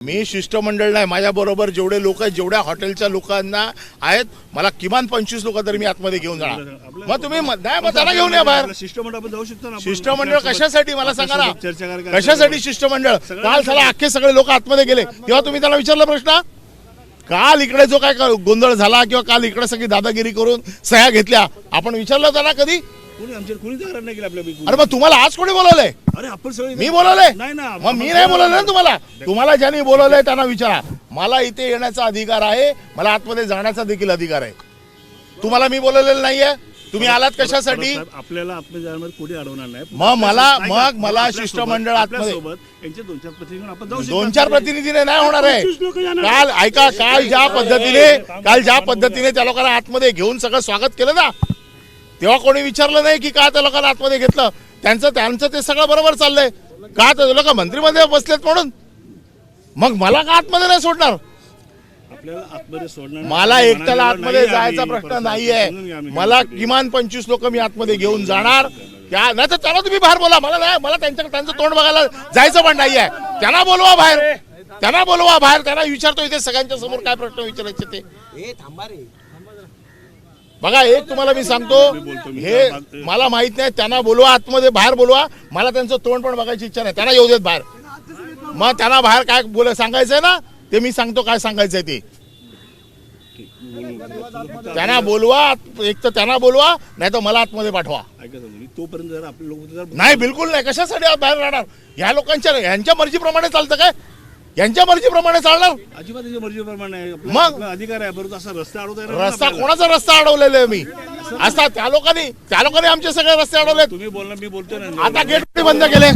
मी शिष्टमंडळ नाही माझ्या बरोबर जेवढे लोक आहेत जेवढ्या हॉटेलच्या लोकांना आहेत मला किमान पंचवीस लोक तरी मी आतमध्ये घेऊन जाणार. मग तुम्ही नाही मग त्याला घेऊन या बाहेर. शिष्टमंडळ आपण जाऊ शकतो ना. शिष्टमंडळ कशासाठी? मला सांगा ना. कशासाठी शिष्टमंडळ? काल साला अख्खे सगळे लोक आतमध्ये गेले. तेव्हा तुम्ही त्याला विचारला प्रश्न? काल इकडे जो काय गोंधळ झाला किंवा काल इकडे सगळी दादागिरी करून सह्या घेतल्या आपण विचारलं ना कधी? कोणी आमच्या कोणी तक्रार नाही केली आपल्या पैकी. अरे मग तुम्हाला आज कोणी बोलवलंय? अरे आपण सगळे मी बोलवलंय? नाही ना मग मी नाही बोलवलं ना तुम्हाला? तुम्हाला ज्यांनी बोलवलंय त्यांना विचारा. मला इथे येण्याचा अधिकार आहे मला आतमध्ये जाण्याचा देखील अधिकार आहे. तुम्हाला मी बोलवलेलं नाहीये? तुम्ही आलात कशासाठी? आपल्याला आतमध्ये जाण्यामध्ये कोणी अडवणार नाही. मग मला- मग मला शिष्टमंडळ आतमध्ये- यांचे दोन चार प्रतिनिधी घेऊन आपण जाऊ शकतो दोन चार. प्रतिनिधीने नाही होणार आहे. पंचवीस लोकं येणार. काल ऐका काल ज्या पद्धतीने काल ज्या पद्धतीने त्या लोकांना आतमध्ये घेऊन सगळं स्वागत केलं ना तेव्हा कोणी विचारलं नाही की का त्या लोकांना आतमध्ये घेतलं? त्यांचं त्यांचं ते सगळं बरोबर चाललंय. का ते लोक मंत्रिमध्ये बसलेत म्हणून? मग मला का आतमध्ये नाही सोडणार. मला एकट्याला आतमध्ये नाही जायचा. प्रश्न नाहीये. मला काय किमान पंचवीस लोक मी आतमध्ये घेऊन जाणार. त्या नाही तर त्यांना तुम्ही बाहेर बोला. मला नाही मला त्यांच्या त्यांचं तोंड बघायला जायचं पण नाहीये. त्यांना बोलवा बाहेर. त्यांना बोलवा बाहेर. त्यांना विचारतो इथे सगळ्यांच्या समोर काय प्रश्न विचारायचे ते. ए थांबा रे. बघा एक तुम्हाला मी सांगतो हे? मला माहीत नाही त्यांना बोलवा आतमध्ये बाहेर बोलवा. मला त्यांचं तोंड पण बघायची इच्छा नाही. त्यांना येऊ देत बाहेर. मग त्यांना बाहेर काय बोल सांगायचंय ना ते मी सांगतो काय सांगायचंय ते. त्यांना बोलवा एक तर त्यांना बोलवा नाही तर मला आतमध्ये पाठवा. तोपर्यंत नाही बिलकुल नाही. कशासाठी बाहेर राहणार? ह्या लोकांच्या यांच्या मर्जीप्रमाणे चालतं काय? यांच्या मर्जीप्रमाणे चालणार अजिबात त्याच्या मर्जीप्रमाणे. आपला- मग? आपला अधिकार आहे बरोबर असा रस्ता अडवता येणार नाही रस्ता आपल्याला. कोणाचा रस्ता अडवलेला आहे मी असा त्या लोकांनी त्या लोकांनी आमचे सगळे रस्ते अडवलेत तुम्ही बोलणार मी बोलतोय ना आता गेट बंद केले